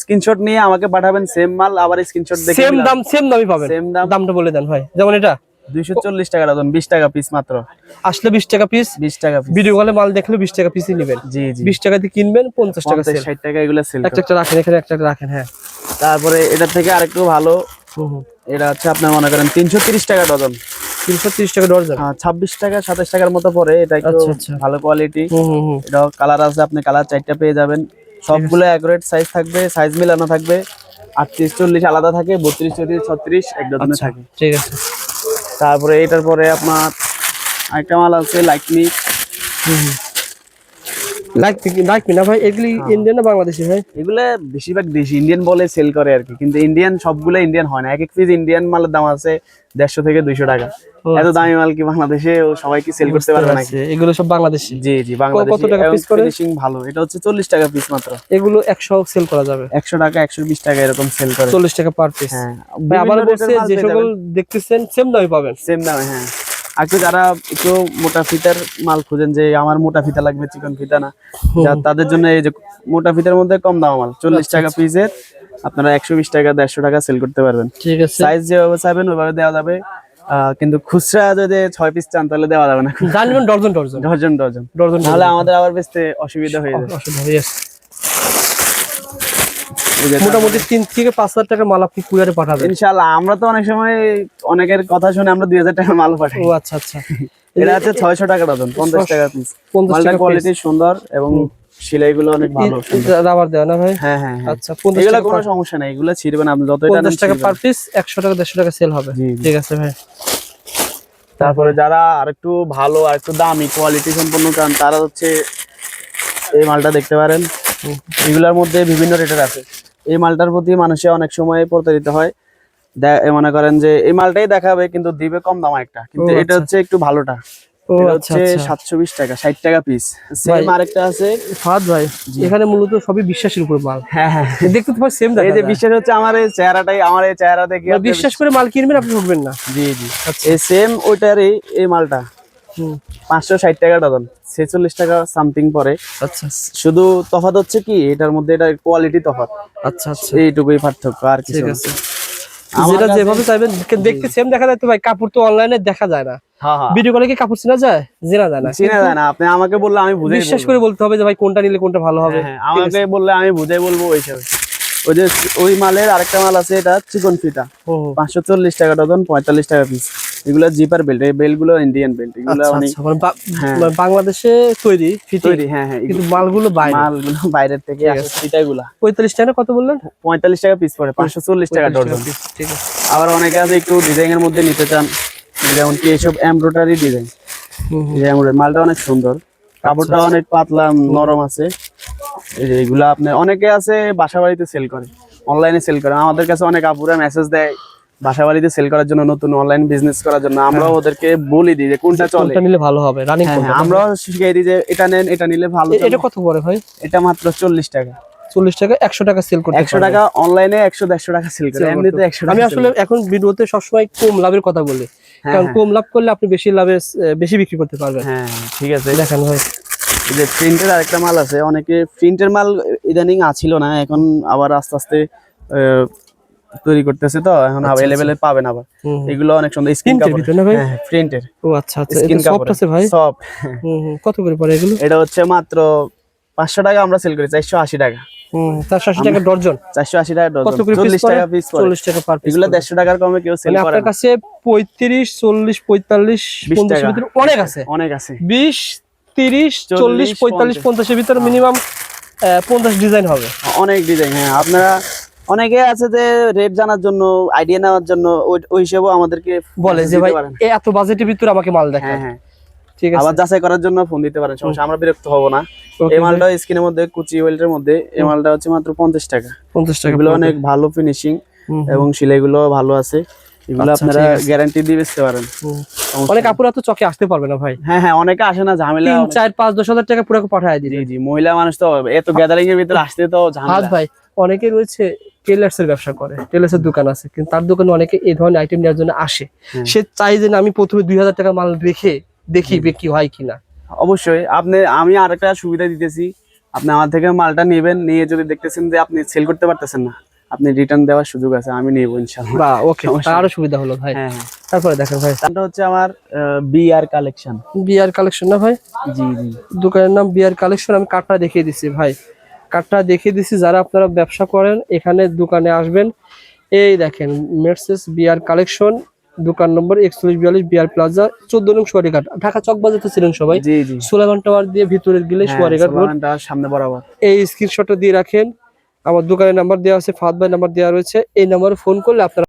Screenshot নিয়ে আমাকে পাঠাবেন সেম মাল আবার স্ক্রিনশট দেখে সেম দাম সেম দামই পাবেন। সেম দাম। দামটা বলে দেন ভাই। যেমন এটা। দুইশো চল্লিশ টাকা ডজন বিশ টাকা পিস মাত্র। আসলে বিশ টাকা পিস বিশ টাকা পিস ভিডিও কলে মাল দেখলে বিশ টাকা পিসই নেবেন। জি জি। বিশ টাকা দিয়ে কিনবেন পঞ্চাশ টাকা পঞ্চাশ sell। ষাট টাকা এগুলো সেল একটা একটা রাখেন এখানে একটা একটা রাখেন হ্যাঁ। তারপরে এটা থেকে আরেকটু ভালো। এটা হচ্ছে আপনার মনে করেন তিনশো তিরিশ টাকা ডজন। তিনশো তিরিশ টাকা ডর্জন ছাব্বিশ টাকা সাতাশ টাকার মতো পড়ে। এটা একটু আচ্ছা, আচ্ছা। ভালো কোয়ালিটি এটা কালার আছে আপনি কালার চারটা পেয়ে যাবেন। সবগুলো অ্যাকুরেট সাইজ থাকবে সাইজ মিলানো থাকবে। আটত্রিশ চল্লিশ আলাদা থাকে বত্রিশ চৌত্রিশ ছত্রিশ এক ডজনে থাকে। ঠিক আছে। তারপরে এটার পরে আপনার আরেকটা মাল আছে লাইকমি লাইক লাইক না ভাই এগুলি ইন্ডিয়ান না বাংলাদেশি ভাই? এগুলো বেশিরভাগ দেশি ইন্ডিয়ান বলে সেল করে আর কি। কিন্তু ইন্ডিয়ান সবগুলো ইন্ডিয়ান হয় না। এক এক পিস ইন্ডিয়ান মালের দাম আছে দেড়শো থেকে দুইশো টাকা। এত দামি মাল কি বাংলাদেশে সবাই কি সেল করতে পারবে নাকি? আচ্ছা, এগুলো সব বাংলাদেশি জি জি বাংলাদেশি কত টাকা এবং করে? ফিনিশিং ভালো। এটা হচ্ছে চল্লিশ টাকা পিস মাত্র। এগুলো একশো সেল করা যাবে। একশো টাকা একশো বিশ টাকা এরকম সেল করে। চল্লিশ টাকা পার পিস হ্যাঁ। আবার বলছে যে সকল দেখতেছেন সেম দামে পাবেন। সেম দামে হ্যাঁ। একটু যারা একটু মোটা ফিতার মাল খুঁজেন যে আমার মোটা ফিতা লাগবে চিকন ফিতা না তাদের জন্য এই যে মোটা ফিতার মধ্যে কম দাম মাল চল্লিশ টাকা পিসের আপনারা একশো বিশ টাকা দেড়শো টাকা সেল করতে পারবেন। ঠিক আছে। সাইজ যেভাবে চাইবেন ওইভাবে দেওয়া যাবে। কিন্তু খুচরা যদি ছয় পিস চান তাহলে দেওয়া যাবে না। জানবেন dozen dozen. Dozen dozen dozen নাহলে আমাদের আবার বেচতে অসুবিধা হয়ে যাবে। অসুবিধা হয়ে যাচ্ছে। মোটামুটি তিন থেকে পাঁচ হাজার টাকা মাল আপনি কুরিয়ারে পাঠাবেন। ইনশাআল্লাহ আমরা তো অনেক সময় অনেকের কথা শুনে আমরা দুই হাজার টাকার মাল পাঠাই। ও আচ্ছা আচ্ছা। এটা হচ্ছে ছয়শো টাকা ডজন পঞ্চাশ টাকা পিস টাকা কোয়ালিটি সুন্দর এবং সেলাইগুলো অনেক ভালো রাবার দেওয়া না ভাই? হ্যাঁ হ্যাঁ হ্যাঁ। আচ্ছা এগুলো কোনো সমস্যা নাই এগুলো আপনি যত এটা পঞ্চাশ টাকা পার পিস একশো টাকা দেড়শো টাকা সেল হবে। ঠিক আছে ভাই। তারপরে যারা আরেকটু ভালো আর একটু দামি কোয়ালিটি সম্পন্ন চান তারা হচ্ছে এই মালটা দেখতে পারেন। এগুলোর মধ্যে বিভিন্ন রেটের আছে। এই মালটার প্রতি মানুষে অনেক সময় প্রতারিত হয়। মনে করেন যে এই মালটাই দেখাবে কিন্তু দিবে কম দাম একটা কিন্তু এটা আচ্ছা। হচ্ছে একটু ভালোটা। আচ্ছা হচ্ছে আচ্ছা। সাতশো বিশ টাকা ষাট টাকা পিস সেম। আরেকটা আছে। ফাদ ভাই এখানে মূলত সবই বিশ্বাসের উপর মাল। হ্যাঁ হ্যাঁ দেখতে তো সেম এই যে বিশ্বাস হচ্ছে আমার এই চেহারাটাই আমার এই চেহারা দেখে বিশ্বাস করে মাল কিনবেন আপনি ঠকবেন না। জি জি। এই সেম ওইটারই এই মালটা। পাঁচশো ষাট টাকা ডজন ছেচল্লিশ টাকা সামথিং পরে আচ্ছা শুধু তফাৎ হচ্ছে কি এটার মধ্যে এটা কোয়ালিটি তফাৎ। আচ্ছা আচ্ছা। এইটুকুই পার্থক্য আর ঠিক আছে। যেটা যেভাবে চাইবেন দেখতে সেম দেখা যায় তো ভাই কাপড় তো অনলাইনে দেখা যায় না। হ্যাঁ হ্যাঁ ভিডিও কলে কি কাপড় চেনা যায়? চেনা যায় না। চিনা যায় না আপনি আমাকে বললে আমি বুঝে বিশ্বাস করে বলতে হবে যে ভাই কোনটা নিলে কোনটা ভালো হবে। হ্যাঁ, আমাকে বললে আমি বুঝে বলব ওই ওই যে ওই মালের আরেকটা মাল আছে এটা চিকন ফিতা। হুম। পাঁচশো চল্লিশ টাকা ডজন পঁয়তাল্লিশ টাকা পিস এগুলো জিপার বেল্ট এই বেল্টগুলো ইন্ডিয়ান বেল্ট এগুলো আচ্ছা, অনেক আচ্ছা, মানে বা- হ্যাঁ। মানে বাংলাদেশে তৈরি তৈরি হ্যাঁ হ্যাঁ কিন্তু মালগুলো বাইরে। মালগুলো বাইরের থেকে আসে ফিতাগুলা পঁয়তাল্লিশ টাকা কত বললেন? পঁয়তাল্লিশ টাকা পিস পড়ে পাঁচশো চল্লিশ টাকা ডজন ঠিক আছে। আবার অনেকে আছে একটু ডিজাইনের মধ্যে নিতে চান যেমন কি এইসব এমব্রয়ডারি ডিজাইন। এই মালটা অনেক সুন্দর। কাপড়টা অনেক পাতলা নরম আছে। এগুলা আপনি অনেকে আছে বাসা বাড়িতে সেল করে অনলাইনে সেল করে। আমাদের কাছে অনেক আপুরা মেসেজ দেয় বাসা বাড়িতে সেল করার জন্য নতুন অনলাইন বিজনেস করার জন্য আমরাও ওদেরকে বলি দিই যে কোনটা চলে। কোনটা নিলে ভালো হবে রানিং হ্যাঁ হ্যাঁ আমরাও শিখিয়ে দিই যে এটা নেন এটা নিলে ভালো এটা কত পড়ে ভাই? এটা মাত্র চল্লিশ টাকা। চল্লিশ টাকা একশো টাকা সেল করতে একশো টাকা অনলাইনে একশো দেড়শো টাকা সেল করে। এমনিতে একশো আমি আসলে এখন ভিডিওতে সবসময় কম লাভের কথা বলি। কারণ কম লাভ করলে আপনি বেশি লাভে বেশি বিক্রি করতে পারবেন। হ্যাঁ ঠিক আছে। দেখেন ভাই। এই যে প্রিন্টের আরেকটা মাল আছে অনেকে প্রিন্টের মাল ইদানিং আছিল না এখন আবার আস্তে আস্তে তৈরি করতেছে তো এখন অ্যাভেলেবেল পাবেন আবার। হুম, হুম। এগুলো অনেক সুন্দর। স্কিন কাপড় ভিতরে না ভাই? হ্যাঁ প্রিন্টের ও আচ্ছা আচ্ছা স্কিন সফট আছে ভাই? হুম। কত করে পড়ে এগুলো? এটা হচ্ছে মাত্র পাঁচশো টাকা আমরা সেল করি চারশো আশি টাকা। টাকা ডর্জন চারশো আশি টাকা চল্লিশ টাকা পিস পড়ে। চল্লিশ টাকা পার এগুলো দেড়শো টাকার কমে কেউ সেল মানে করে আপনার কাছে পঁয়ত্রিশ চল্লিশ পঁয়তাল্লিশ 20 পঞ্চাশের ভিতরে অনেক আছে। অনেক আছে। বিশ তিরিশ চল্লিশ পঁয়তাল্লিশ পঞ্চাশের ভিতরে মিনিমাম পঞ্চাশ ডিজাইন হবে। অনেক ডিজাইন হ্যাঁ আপনারা অনেকে আছে যে রেট জানার জন্য আইডিয়া নেওয়ার জন্য ওই- হিসেবেও আমাদেরকে বলে যে ভাই এত বাজেটের ভিতরে আমাকে মাল হ্যাঁ হ্যাঁ। ঠিক আছে। আবার যাচাই করার জন্য ফোন দিতে পারেন সমস্যা আমরা বিরক্ত হব না। এই মালটা স্ক্রিনের মধ্যে কুচি ওয়েল্টের মধ্যে এই মালটা হচ্ছে মাত্র পঞ্চাশ টাকা। পঞ্চাশ টাকা এগুলো অনেক ভালো ফিনিশিং এবং সেলাইগুলো ভালো আছে। এগুলো আচ্ছা, আপনারা। গ্যারান্টি দিয়ে বেচতে পারেন। অনেক আপুরা তো চকে আসতে পারবে না ভাই। হ্যাঁ হ্যাঁ অনেকে আসে না ঝামেলা তিন চার পাঁচ দশ হাজার টাকা পুরো পাঠায় জি জি মহিলা মানুষ তো এত গ্যাদারিং এর ভিতরে আসতে তো ঝামেলা। ভাই অনেকে রয়েছে টেলার্স এর ব্যবসা করে টেলার্স এর দোকান আছে। কিন্তু তার দোকানে অনেকে এই ধরনের আইটেম নেওয়ার জন্য আসে। সে চাই যে আমি প্রথমে দুই হাজার টাকা মাল রেখে দেখি বিক্রি হয় কিনা। অবশ্যই আপনি আমি আরেকটা সুবিধা দিতেছি। আপনি আমার থেকে মালটা নেবেন নিয়ে যদি দেখতেছেন যে আপনি সেল করতে পারতেছেন না আপনি রিটার্ন দেওয়ার সুযোগ আছে আমি নেব ইনশাআল্লাহ। বা ওকে আরও সুবিধা হলো ভাই। হ্যাঁ হ্যাঁ। তারপরে দেখেন ভাই। দামটা হচ্ছে আমার বিআর কালেকশন বিয়ার কালেকশন না ভাই? জি জি। দোকানের নাম বিয়ার কালেকশন আমি কার্ডটা দেখিয়ে দিচ্ছি ভাই। কার্ডটা দেখিয়ে দিছি যারা আপনারা ব্যবসা করেন এখানে দোকানে আসবেন। এই দেখেন মের্সেস বিয়ার কালেকশন দোকান নম্বর একচল্লিশ বিয়াল্লিশ বিয়ার প্লাজা চোদ্দ নং সোয়ারিঘাট ঢাকা চক বাজাতে ছিলেন সবাই? সুলেমান টাওয়ার দিয়ে ভিতরে গেলে সোয়ারি সোয়ারিঘাট সামনে বরাবর। এই স্ক্রিনশটটা দিয়ে রাখেন। আমার দোকানের নাম্বার দেওয়া আছে ফাদ ভাই নাম্বার দেওয়া রয়েছে। এই নাম্বারে ফোন করলে আপনারা